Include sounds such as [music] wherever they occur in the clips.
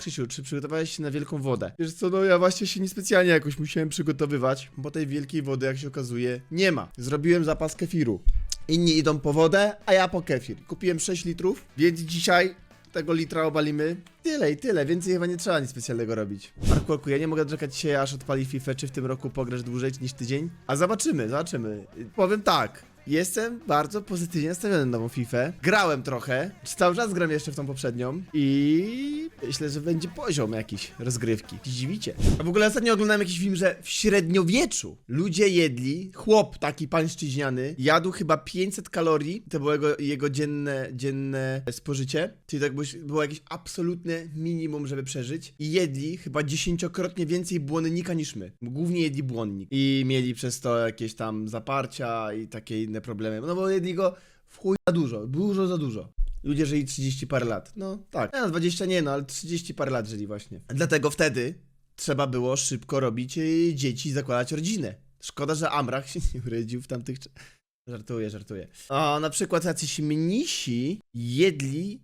Krzysiu, czy przygotowałeś się na wielką wodę? Wiesz co, no ja właśnie się niespecjalnie jakoś musiałem przygotowywać, bo tej wielkiej wody, jak się okazuje, nie ma. Zrobiłem zapas kefiru. Inni idą po wodę, a ja po kefir. Kupiłem 6 litrów, więc dzisiaj tego litra obalimy. Tyle i tyle, więcej chyba nie trzeba nic specjalnego robić. Marku, ja nie mogę doczekać się, aż odpali FIFA, czy w tym roku pograsz dłużej niż tydzień? A zobaczymy, zobaczymy. Powiem tak. Jestem bardzo pozytywnie nastawiony na nową FIFA. Grałem trochę, cały czas gram jeszcze w tą poprzednią i myślę, że będzie poziom jakiś rozgrywki. Dziwicie. A w ogóle ostatnio oglądałem jakiś film, że w średniowieczu ludzie jedli, chłop taki pańszczyźniany, jadł chyba 500 kalorii, to było jego, jego dzienne, dzienne spożycie, czyli tak było jakieś absolutne minimum, żeby przeżyć i jedli chyba dziesięciokrotnie więcej błonnika niż my. Głównie jedli błonnik i mieli przez to jakieś tam zaparcia i takie inne problemy, no bo jedli go w chuj za dużo, dużo za dużo. Ludzie żyli 30 parę lat. No tak. No, 20 nie, no ale 30 parę lat żyli właśnie. Dlatego wtedy trzeba było szybko robić y, dzieci, zakładać rodzinę. Szkoda, że Amrach się nie urodził w tamtych. cza- Żartuję, żartuję. A na przykład jacyś mnisi jedli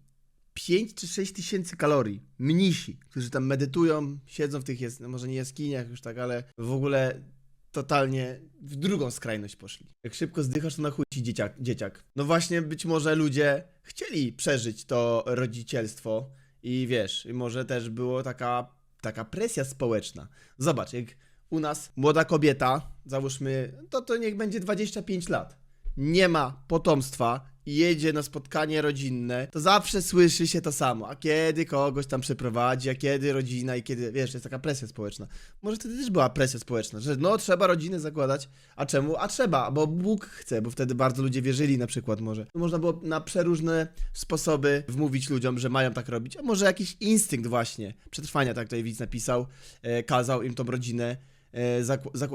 5 czy 6 tysięcy kalorii. Mnisi, którzy tam medytują, siedzą w tych, no może nie jaskiniach już tak, ale w ogóle totalnie w drugą skrajność poszli. Jak szybko zdychasz, to na chuj ci dzieciak, dzieciak. No właśnie, być może ludzie chcieli przeżyć to rodzicielstwo i wiesz, może też było taka, taka presja społeczna. Zobacz, jak u nas młoda kobieta, załóżmy, to to niech będzie 25 lat, nie ma potomstwa i jedzie na spotkanie rodzinne, to zawsze słyszy się to samo. A kiedy kogoś tam przeprowadzi, a kiedy rodzina i kiedy, wiesz, jest taka presja społeczna. Może wtedy też była presja społeczna, że no trzeba rodziny zakładać. A czemu? A trzeba, bo Bóg chce, bo wtedy bardzo ludzie wierzyli na przykład może. Można było na przeróżne sposoby wmówić ludziom, że mają tak robić. A może jakiś instynkt właśnie przetrwania, tak tutaj widz napisał, e, kazał im tą rodzinę e,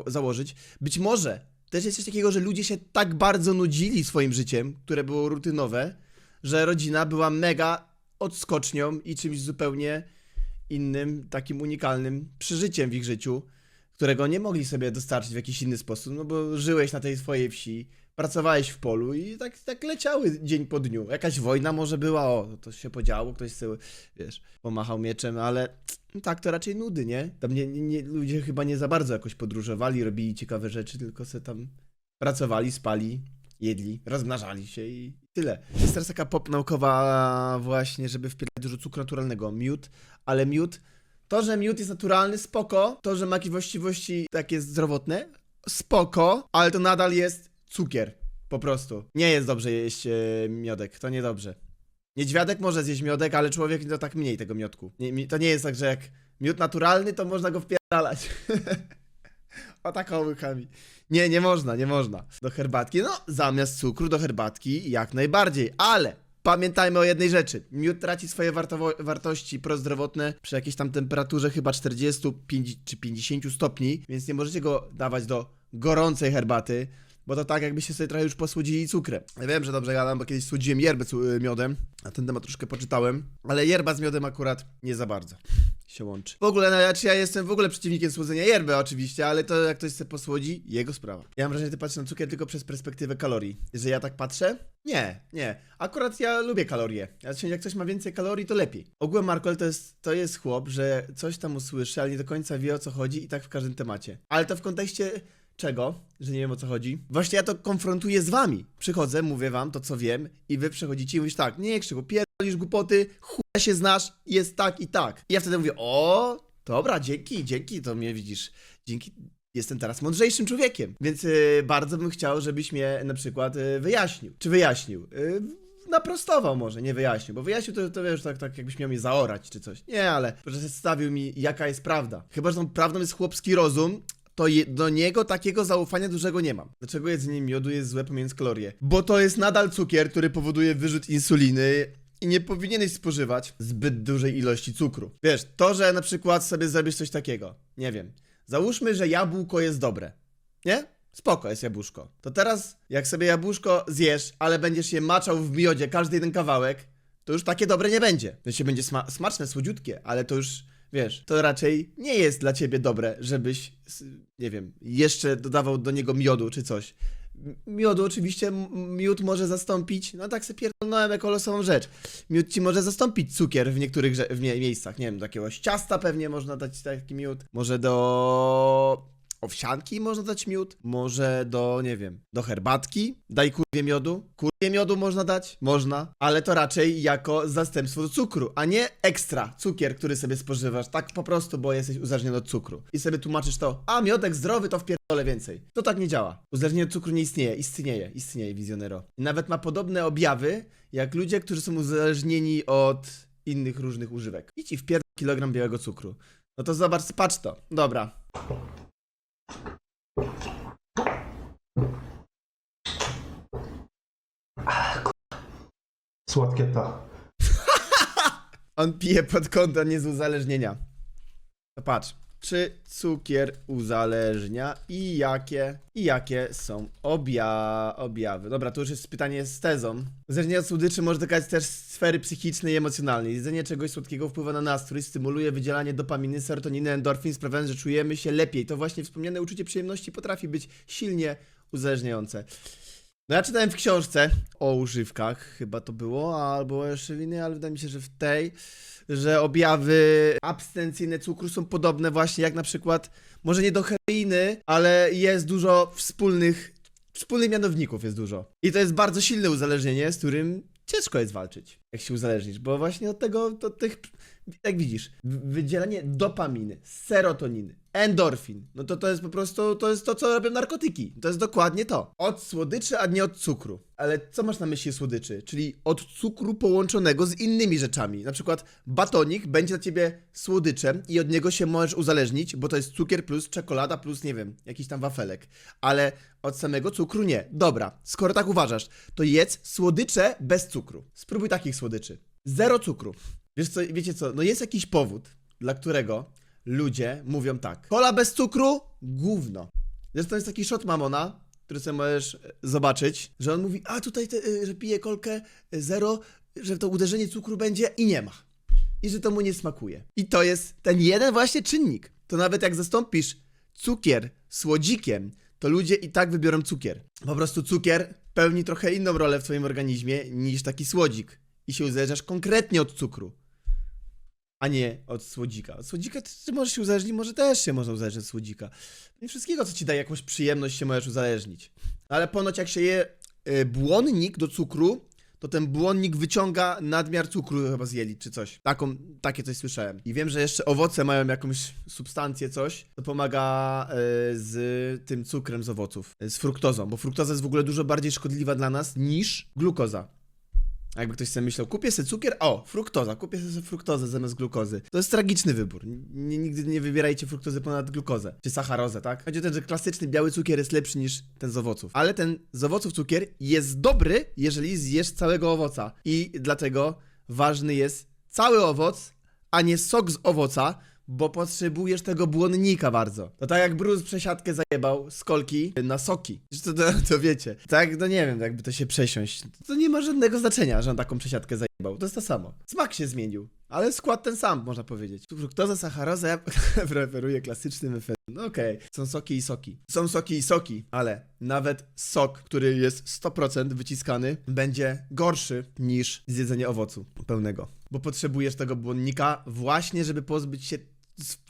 założyć. Być może też jest coś takiego, że ludzie się tak bardzo nudzili swoim życiem, które było rutynowe, że rodzina była mega odskocznią i czymś zupełnie innym, takim unikalnym przeżyciem w ich życiu, którego nie mogli sobie dostarczyć w jakiś inny sposób, no bo żyłeś na tej swojej wsi, pracowałeś w polu i tak, tak leciały dzień po dniu. Jakaś wojna może była, o, to się podziało, ktoś sobie, wiesz, pomachał mieczem, ale tak to raczej nudy, nie? Tam nie, nie, ludzie chyba nie za bardzo jakoś podróżowali, robili ciekawe rzeczy, tylko se tam pracowali, spali, jedli, rozmnażali się i tyle. Jest teraz taka pop naukowa właśnie, żeby wpierać dużo cukru naturalnego, miód, ale miód, to, że miód jest naturalny, spoko, to, że ma jakieś właściwości takie zdrowotne, spoko, ale to nadal jest cukier, po prostu. Nie jest dobrze jeść e, miodek, to niedobrze. Niedźwiadek może zjeść miodek, ale człowiek to tak mniej tego miodku. Nie, mi- to nie jest tak, że jak miód naturalny, to można go wpierdalać. [laughs] o taką łykami. Nie, nie można, nie można. Do herbatki, no zamiast cukru do herbatki jak najbardziej, ale pamiętajmy o jednej rzeczy. Miód traci swoje wartości prozdrowotne przy jakiejś tam temperaturze chyba 40 pięć- czy 50 stopni, więc nie możecie go dawać do gorącej herbaty, bo to tak jakbyście sobie trochę już posłodzili cukrem. Ja wiem, że dobrze gadam, bo kiedyś słodziłem yerbę y, miodem, na ten temat troszkę poczytałem, ale yerba z miodem akurat nie za bardzo się łączy. W ogóle, no, znaczy ja jestem w ogóle przeciwnikiem słodzenia yerby oczywiście, ale to jak ktoś sobie posłodzi, jego sprawa. Ja mam wrażenie, że ty patrzysz na cukier tylko przez perspektywę kalorii. Że ja tak patrzę? Nie, nie. Akurat ja lubię kalorie. Znaczy, jak coś ma więcej kalorii, to lepiej. Ogółem Markel to jest, to jest chłop, że coś tam usłyszy, ale nie do końca wie o co chodzi i tak w każdym temacie. Ale to w kontekście czego? Że nie wiem o co chodzi. Właśnie ja to konfrontuję z wami. Przychodzę, mówię wam to co wiem i wy przychodzicie i mówisz tak, nie Krzyku, pierdolisz głupoty, chuja się znasz, jest tak i tak. I ja wtedy mówię, o, dobra, dzięki, dzięki, to mnie widzisz, dzięki, jestem teraz mądrzejszym człowiekiem. Więc y, bardzo bym chciał, żebyś mnie na przykład y, wyjaśnił. Czy wyjaśnił? Y, naprostował może, nie wyjaśnił, bo wyjaśnił to, to wiesz, tak, tak jakbyś miał mnie zaorać czy coś. Nie, ale przedstawił mi jaka jest prawda. Chyba, że tą prawdą jest chłopski rozum, to do niego takiego zaufania dużego nie mam. Dlaczego jedzenie miodu jest złe pomijając kalorie? Bo to jest nadal cukier, który powoduje wyrzut insuliny i nie powinieneś spożywać zbyt dużej ilości cukru. Wiesz, to, że na przykład sobie zrobisz coś takiego, nie wiem, załóżmy, że jabłko jest dobre, nie? Spoko jest jabłuszko. To teraz, jak sobie jabłuszko zjesz, ale będziesz je maczał w miodzie, każdy jeden kawałek, to już takie dobre nie będzie. To się będzie sma smaczne, słodziutkie, ale to już, wiesz, to raczej nie jest dla ciebie dobre, żebyś, nie wiem, jeszcze dodawał do niego miodu czy coś. Miodu oczywiście, miód może zastąpić, no tak sobie pierdolnąłem jako losową rzecz. Miód ci może zastąpić cukier w niektórych w mie- miejscach, nie wiem, do jakiegoś ciasta pewnie można dać taki miód, może do owsianki można dać miód, może do, nie wiem, do herbatki, daj kurwie miodu, kurwie miodu można dać, można, ale to raczej jako zastępstwo do cukru, a nie ekstra cukier, który sobie spożywasz, tak po prostu, bo jesteś uzależniony od cukru. I sobie tłumaczysz to, a miodek zdrowy to wpierdolę więcej. To tak nie działa. Uzależnienie od cukru nie istnieje, istnieje, istnieje, wizjonero. I nawet ma podobne objawy, jak ludzie, którzy są uzależnieni od innych różnych używek. I ci wpierdol kilogram białego cukru. No to zobacz, patrz to. Dobra. Słodkie to. [laughs] On pije pod kątem nie. To patrz. Czy cukier uzależnia i jakie, i jakie są obja objawy? Dobra, to już jest pytanie z tezą. Uzależnienie od słodyczy może dotykać też sfery psychicznej i emocjonalnej. Jedzenie czegoś słodkiego wpływa na nastrój, stymuluje wydzielanie dopaminy, serotoniny, endorfin, sprawiając, że czujemy się lepiej. To właśnie wspomniane uczucie przyjemności potrafi być silnie uzależniające. No ja czytałem w książce o używkach, chyba to było, albo jeszcze w innej, ale wydaje mi się, że w tej, że objawy abstencyjne cukru są podobne właśnie jak na przykład, może nie do heroiny, ale jest dużo wspólnych, wspólnych mianowników jest dużo. I to jest bardzo silne uzależnienie, z którym ciężko jest walczyć, jak się uzależnisz, bo właśnie od tego, od tych, jak widzisz, w- wydzielanie dopaminy, serotoniny, endorfin, no to to jest po prostu, to jest to, co robią narkotyki. To jest dokładnie to. Od słodyczy, a nie od cukru. Ale co masz na myśli słodyczy? Czyli od cukru połączonego z innymi rzeczami. Na przykład batonik będzie dla ciebie słodyczem i od niego się możesz uzależnić, bo to jest cukier plus czekolada plus, nie wiem, jakiś tam wafelek. Ale od samego cukru nie. Dobra, skoro tak uważasz, to jedz słodycze bez cukru. Spróbuj takich słodyczy. Zero cukru. Wiesz co, wiecie co, no jest jakiś powód, dla którego ludzie mówią tak. Kola bez cukru? Gówno. Zresztą jest taki shot Mamona, który sobie możesz e, zobaczyć, że on mówi, a tutaj, te, y, że pije kolkę y, zero, że to uderzenie cukru będzie i nie ma. I że to mu nie smakuje. I to jest ten jeden właśnie czynnik. To nawet jak zastąpisz cukier słodzikiem, to ludzie i tak wybiorą cukier. Po prostu cukier pełni trochę inną rolę w twoim organizmie niż taki słodzik. I się uzależniasz konkretnie od cukru a nie od słodzika. Od słodzika ty, możesz się uzależnić, może też się można uzależnić od słodzika. Nie wszystkiego, co ci daje jakąś przyjemność, się możesz uzależnić. Ale ponoć jak się je y, błonnik do cukru, to ten błonnik wyciąga nadmiar cukru chyba z jelit czy coś. Taką, takie coś słyszałem. I wiem, że jeszcze owoce mają jakąś substancję, coś, to pomaga y, z tym cukrem z owoców, y, z fruktozą, bo fruktoza jest w ogóle dużo bardziej szkodliwa dla nas niż glukoza. Jakby ktoś sobie myślał, kupię sobie cukier, o, fruktoza, kupię sobie fruktozę zamiast glukozy. To jest tragiczny wybór. N- nigdy nie wybierajcie fruktozy ponad glukozę, czy sacharozę, tak? Chodzi o to, że klasyczny biały cukier jest lepszy niż ten z owoców. Ale ten z owoców cukier jest dobry, jeżeli zjesz całego owoca. I dlatego ważny jest cały owoc, a nie sok z owoca, bo potrzebujesz tego błonnika bardzo. To tak jak Bruce przesiadkę zajebał z kolki na soki. To, to, to wiecie. Tak, no nie wiem, jakby to się przesiąść. To nie ma żadnego znaczenia, że on taką przesiadkę zajebał. To jest to samo. Smak się zmienił. Ale skład ten sam, można powiedzieć. Fruktoza, sacharoza, ja [laughs] preferuję klasyczny mefedron. No okej, są soki i soki. Są soki i soki, ale nawet sok, który jest 100% wyciskany, będzie gorszy niż zjedzenie owocu pełnego. Bo potrzebujesz tego błonnika właśnie, żeby pozbyć się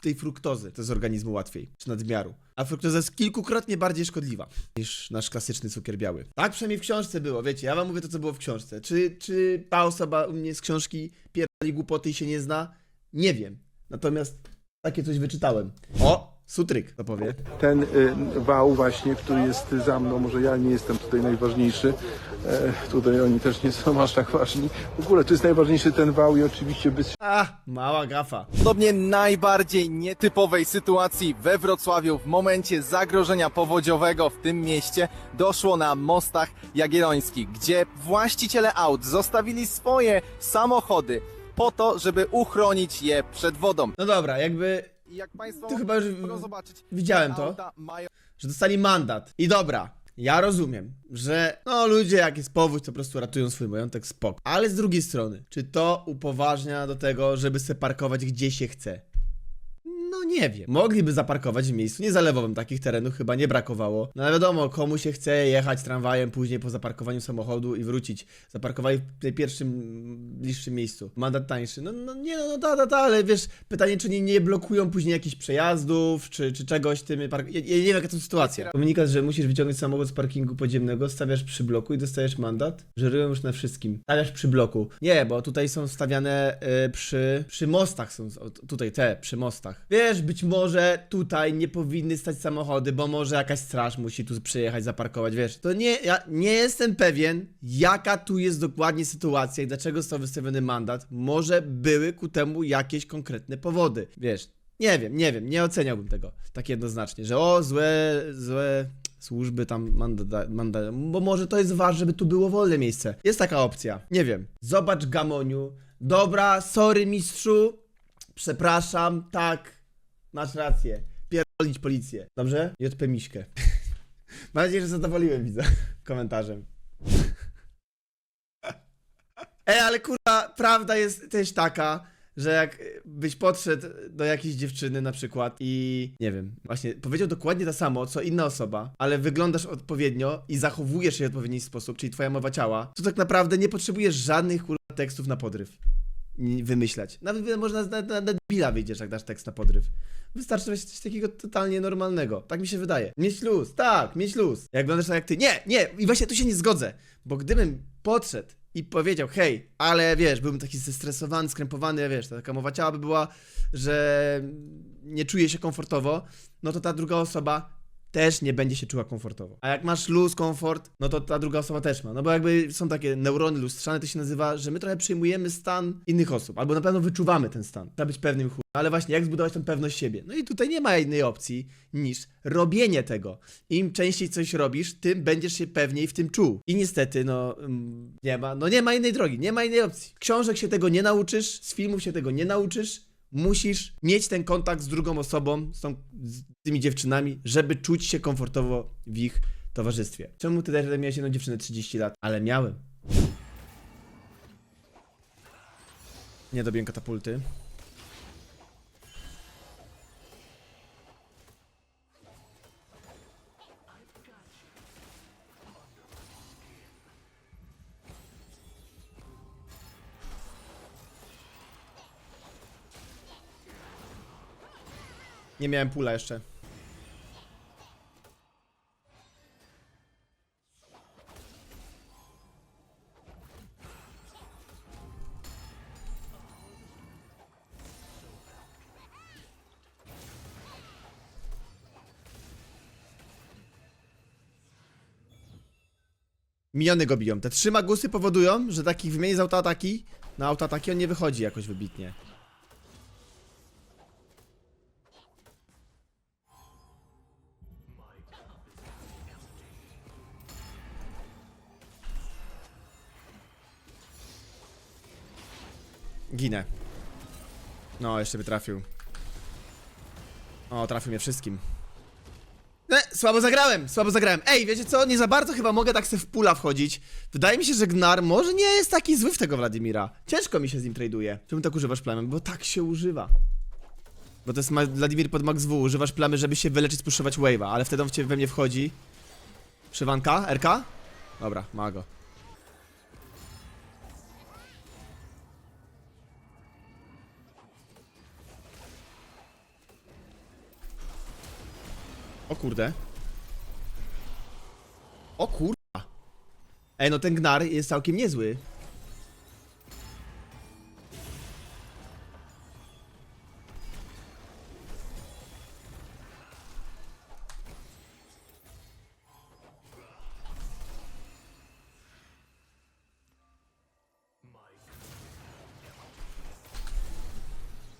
tej fruktozy. To z organizmu łatwiej, czy nadmiaru. A fruktoza jest kilkukrotnie bardziej szkodliwa niż nasz klasyczny cukier biały. Tak przynajmniej w książce było, wiecie, ja wam mówię to, co było w książce. Czy, czy ta osoba u mnie z książki pierdoli głupoty i się nie zna? Nie wiem. Natomiast takie coś wyczytałem. O! Sutryk to powie. Ten y, wał właśnie, który jest za mną, może ja nie jestem tutaj najważniejszy, e, tutaj oni też nie są aż tak ważni. W ogóle to jest najważniejszy ten wał i oczywiście bez A, mała gafa. Podobnie najbardziej nietypowej sytuacji we Wrocławiu w momencie zagrożenia powodziowego w tym mieście doszło na mostach jagiellońskich, gdzie właściciele aut zostawili swoje samochody po to, żeby uchronić je przed wodą. No dobra, jakby I jak Państwo To chyba już mogą zobaczyć, widziałem to. auta mają że dostali mandat. I dobra, ja rozumiem, że no ludzie jak jest powódź, to po prostu ratują swój majątek, spoko. Ale z drugiej strony, czy to upoważnia do tego, żeby se parkować gdzie się chce? No nie wiem. Mogliby zaparkować w miejscu niezalewowym, takich terenów chyba nie brakowało. No ale wiadomo, komu się chce jechać tramwajem później po zaparkowaniu samochodu i wrócić. Zaparkowali w tej pierwszym, bliższym miejscu. Mandat tańszy. No, no nie, no, no da, da, ale wiesz, pytanie, czy nie, nie blokują później jakichś przejazdów, czy, czy czegoś tym park... ja, ja nie wiem, jaka to sytuacja. Komunikat, że musisz wyciągnąć samochód z parkingu podziemnego, stawiasz przy bloku i dostajesz mandat. Żerują już na wszystkim. Stawiasz przy bloku. Nie, bo tutaj są stawiane y, przy, przy mostach, są tutaj te, przy mostach. Wiesz, być może tutaj nie powinny stać samochody, bo może jakaś straż musi tu przyjechać, zaparkować, wiesz. To nie, ja nie jestem pewien, jaka tu jest dokładnie sytuacja i dlaczego został wystawiony mandat. Może były ku temu jakieś konkretne powody, wiesz. Nie wiem, nie wiem, nie oceniałbym tego tak jednoznacznie, że o, złe, złe służby tam mandat, mandat, bo może to jest ważne, żeby tu było wolne miejsce. Jest taka opcja, nie wiem. Zobacz Gamoniu, dobra, sorry mistrzu, przepraszam, tak, masz rację, pierdolić policję, dobrze? JP Miśkę. [laughs] Mam nadzieję, że zadowoliłem widza [laughs] komentarzem. [laughs] Ej, ale kurwa, prawda jest też taka, że jak byś podszedł do jakiejś dziewczyny na przykład i nie wiem, właśnie powiedział dokładnie to samo, co inna osoba, ale wyglądasz odpowiednio i zachowujesz się w odpowiedni sposób, czyli twoja mowa ciała, to tak naprawdę nie potrzebujesz żadnych kurwa tekstów na podryw. Wymyślać. Nawet można na, na, na debila wyjdziesz, jak dasz tekst na podryw. Wystarczy coś takiego totalnie normalnego. Tak mi się wydaje. Mieć luz, tak, mieć luz. Jak wyglądasz tak jak ty. Nie, nie, i właśnie tu się nie zgodzę. Bo gdybym podszedł i powiedział, hej, ale wiesz, byłbym taki zestresowany, skrępowany, wiesz, taka mowa ciała by była, że nie czuję się komfortowo, no to ta druga osoba też nie będzie się czuła komfortowo. A jak masz luz, komfort, no to ta druga osoba też ma. No bo jakby są takie neurony lustrzane, to się nazywa, że my trochę przyjmujemy stan innych osób, albo na pewno wyczuwamy ten stan. Trzeba być pewnym chuj. Ale właśnie, jak zbudować tą pewność siebie? No i tutaj nie ma innej opcji niż robienie tego. Im częściej coś robisz, tym będziesz się pewniej w tym czuł. I niestety, no, mm, nie ma, no nie ma innej drogi, nie ma innej opcji. Książek się tego nie nauczysz, z filmów się tego nie nauczysz, musisz mieć ten kontakt z drugą osobą, z, tą, z tymi dziewczynami, żeby czuć się komfortowo w ich towarzystwie. Czemu ty teraz miałeś jedną dziewczynę 30 lat? Ale miałem. Nie dobiłem katapulty. Nie miałem pula jeszcze. Miniony go biją. Te trzy magusy powodują, że taki wymienię z autoataki na autoataki on nie wychodzi jakoś wybitnie. Ginę. No, jeszcze by trafił. O, trafił mnie wszystkim. E, słabo zagrałem, słabo zagrałem. Ej, wiecie co? Nie za bardzo chyba mogę tak sobie w pula wchodzić. Wydaje mi się, że Gnar może nie jest taki zły w tego Wladimira. Ciężko mi się z nim traduje. Czemu tak używasz plamy? Bo tak się używa. Bo to jest Wladimir pod Max W. Używasz plamy, żeby się wyleczyć, spuszować wave'a, ale wtedy on we mnie wchodzi. Przywanka? RK? Dobra, ma go. O kurde. O kurwa. Ej, no ten gnar jest całkiem niezły.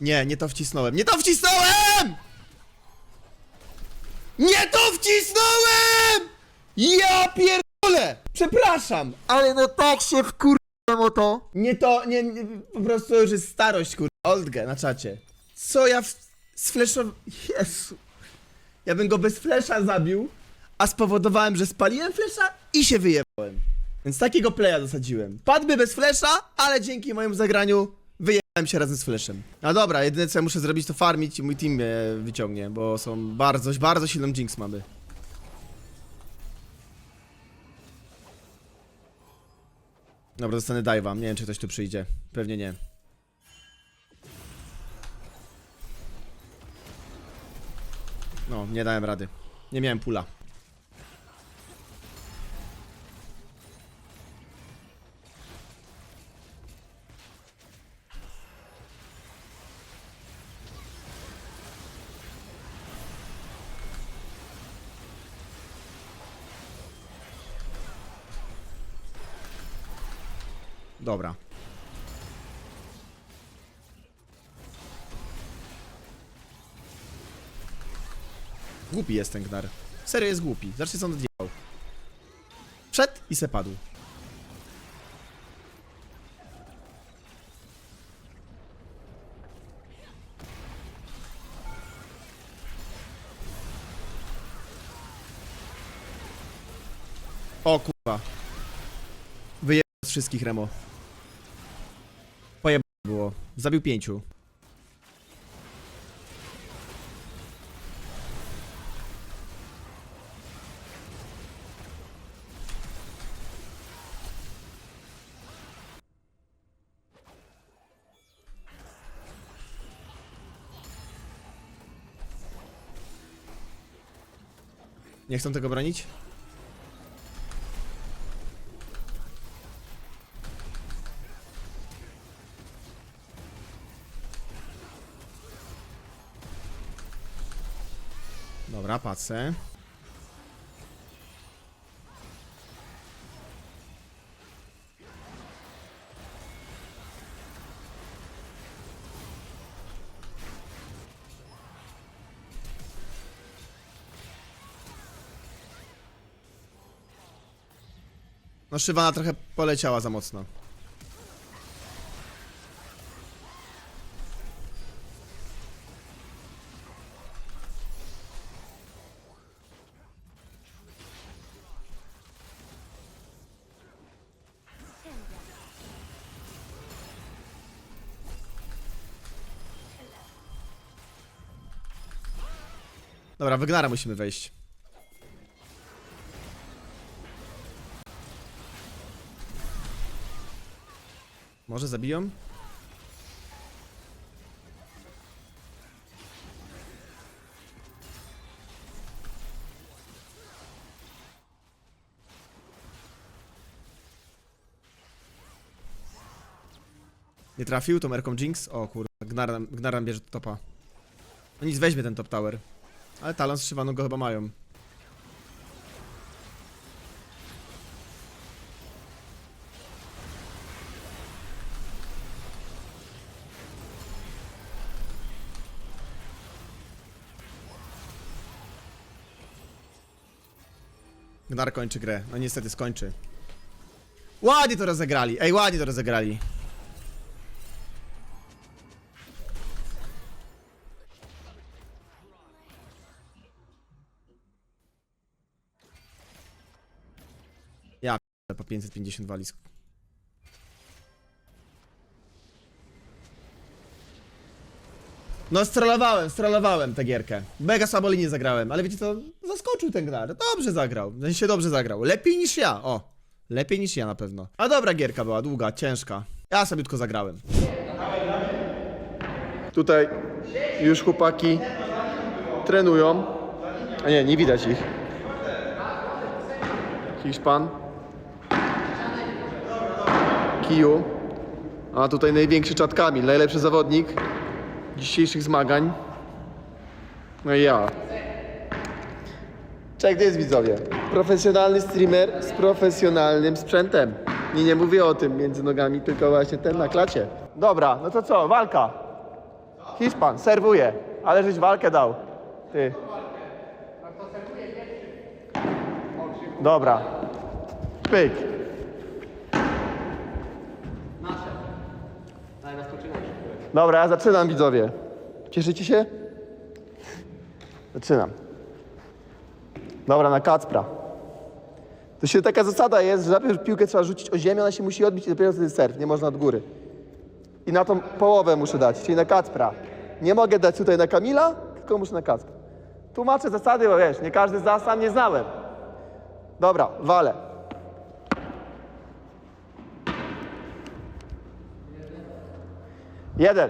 Nie, nie to wcisnąłem. Nie to wcisnąłem! Nie to wcisnąłem! Ja pierdolę! Przepraszam, ale no tak się wkurzyłem o to. Nie to, nie, nie po prostu już jest starość, kur... Oldge na czacie. Co ja w... fleszą... Jezu. Ja bym go bez flesza zabił, a spowodowałem, że spaliłem flesza i się wyjebałem. Więc takiego playa zasadziłem. Padłby bez flesza, ale dzięki mojemu zagraniu wyjebałem się razem z Flashem. A dobra, jedyne co ja muszę zrobić to farmić i mój team mnie wyciągnie, bo są bardzo, bardzo silną Jinx mamy. Dobra, dostanę dive'a. Nie wiem, czy ktoś tu przyjdzie. Pewnie nie. No, nie dałem rady. Nie miałem pula. Dobra. Głupi jest ten Gnar. Serio jest głupi. Zobaczcie co on odjechał. Wszedł i se padł. Wszystkich Remo. Pojebane było. Zabił pięciu. Nie chcą tego bronić? Patrzę. No Szywana trochę poleciała za mocno. Dobra, Wygnara musimy wejść. Może zabiją? Nie trafił, to Merką Jinx? O kurwa, Gnaran, Gnaran bierze topa. No nic, weźmie ten top tower. Ale Talon z Shyvaną go chyba mają. Gnar kończy grę. No niestety skończy. Ładnie to rozegrali. Ej, ładnie to rozegrali. 550 walizk. No strollowałem, strollowałem tę gierkę. Mega słabo linię zagrałem, ale wiecie co? Zaskoczył ten gnar. Dobrze zagrał. W sensie dobrze zagrał. Lepiej niż ja. O. Lepiej niż ja na pewno. A dobra gierka była, długa, ciężka. Ja sobie tylko zagrałem. Tutaj już chłopaki trenują. A nie, nie widać ich. Hiszpan. Kiju. A tutaj największy czat Kamil, najlepszy zawodnik dzisiejszych zmagań. No i ja. Cześć, gdzie jest widzowie? Profesjonalny streamer z profesjonalnym sprzętem. Nie, nie mówię o tym między nogami, tylko właśnie ten na klacie. Dobra, no to co, walka. Hiszpan, serwuje, ale żeś walkę dał. Ty. Dobra. Pyk. Dobra, zaczynam widzowie. Cieszycie się? Zaczynam. Dobra, na Kacpra. To się taka zasada jest, że najpierw piłkę trzeba rzucić o ziemię, ona się musi odbić i dopiero wtedy serw, nie można od góry. I na tą połowę muszę dać, czyli na Kacpra. Nie mogę dać tutaj na Kamila, tylko muszę na Kacpra. Tłumaczę zasady, bo wiesz, nie każdy zna, sam nie znałem. Dobra, walę. Jeden.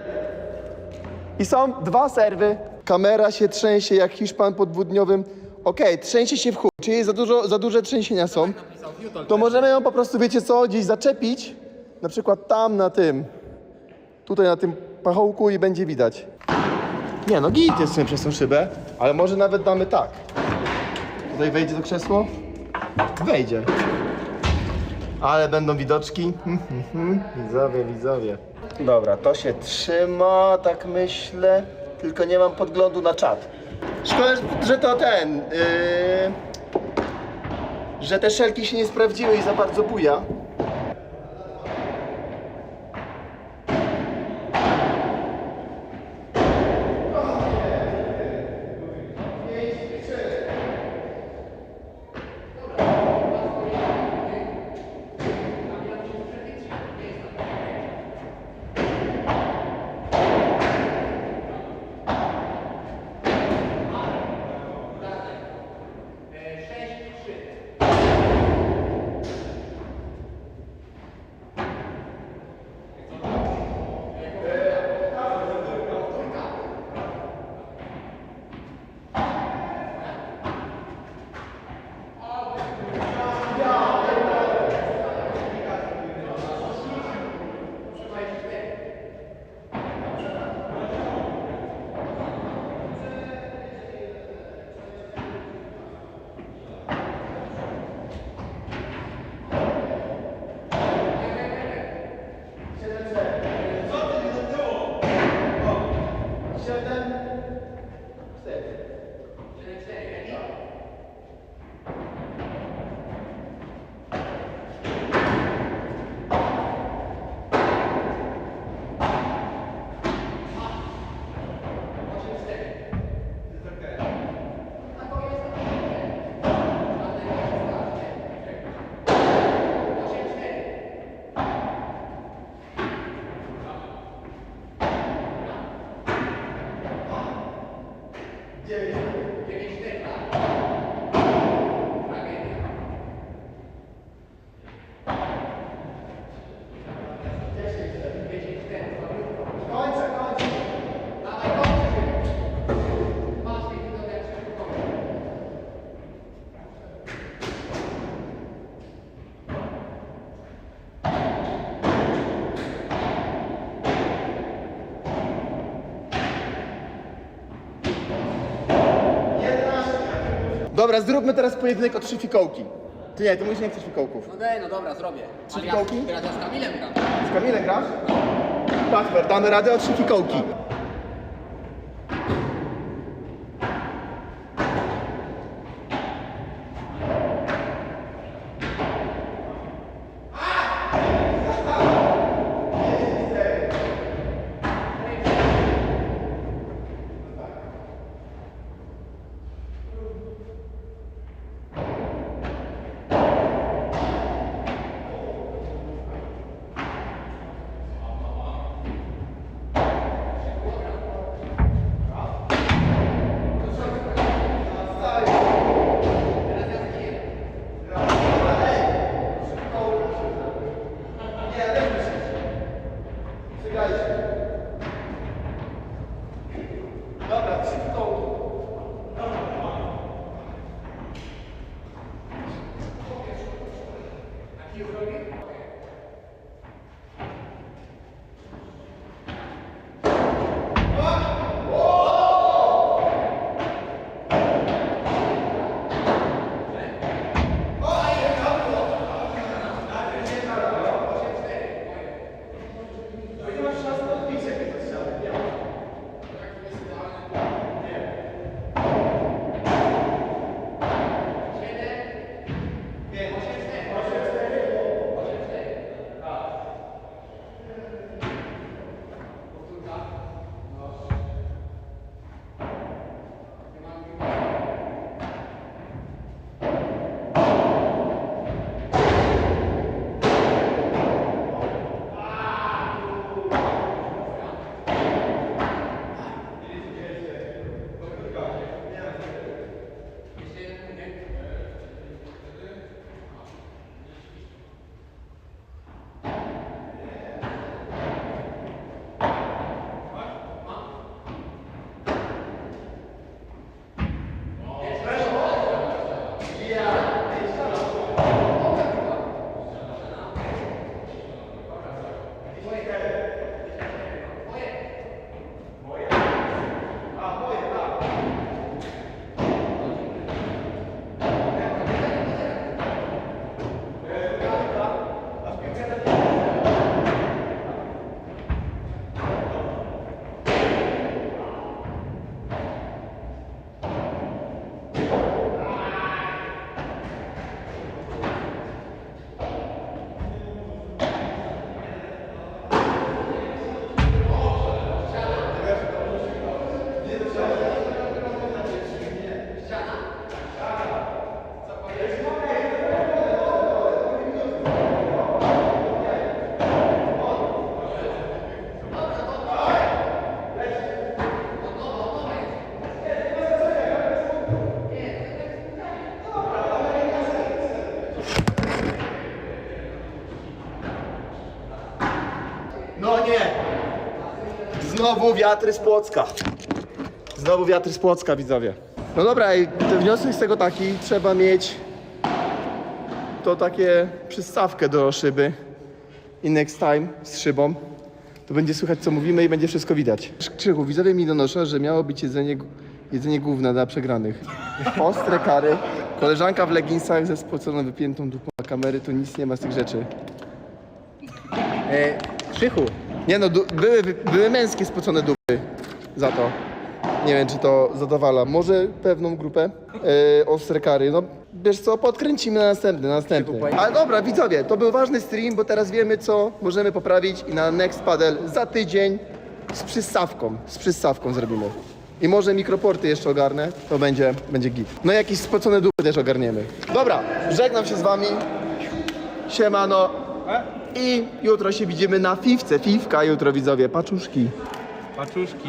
I są dwa serwy. Kamera się trzęsie jak Hiszpan po dwudniowym. Okej, trzęsie się w chuj, czyli za, dużo, za duże trzęsienia są. To możemy ją po prostu, wiecie co, gdzieś zaczepić. Na przykład tam na tym. Tutaj na tym pachołku i będzie widać. Nie no, git jest w sumie przez tą szybę, ale może nawet damy tak. Tutaj wejdzie to krzesło? Wejdzie. Ale będą widoczki. Hmm, hmm, hmm. Widzowie, widzowie. Dobra, to się trzyma, tak myślę. Tylko nie mam podglądu na czat. Szkoda, że to ten. Yy, że te szelki się nie sprawdziły i za bardzo buja. Dobra, zróbmy teraz pojedynek o trzy fikołki. Ty nie, ty mówisz, nie chcesz fikołków. No daj, no dobra, zrobię. Trzy Ale ja, fikołki? teraz ja z Kamilem gram. Z Kamilem grasz? Kacper, damy radę o trzy fikołki. Thank you, Cody. Znowu wiatry z Płocka. Znowu wiatry z Płocka, widzowie. No dobra, i ten wniosek z tego taki, trzeba mieć to takie przystawkę do szyby i next time z szybą. To będzie słychać co mówimy i będzie wszystko widać. Krzychu, widzowie mi donoszą, że miało być jedzenie, jedzenie główne dla przegranych. Ostre kary. Koleżanka w leginsach ze spoconą wypiętą dupą kamery, to nic nie ma z tych rzeczy. E, Krzychu, Nie no, du- były, były męskie spocone dupy za to. Nie wiem, czy to zadowala. Może pewną grupę e, ostre kary. No, wiesz co, podkręcimy na następny, na następny. Ale dobra, widzowie, to był ważny stream, bo teraz wiemy, co możemy poprawić i na Next Paddle za tydzień z przystawką, z przystawką zrobimy. I może mikroporty jeszcze ogarnę, to będzie, będzie git. No jakieś spocone dupy też ogarniemy. Dobra, żegnam się z wami. Siemano. I jutro się widzimy na fifce. Fifka jutro widzowie, paczuszki. paczuszki.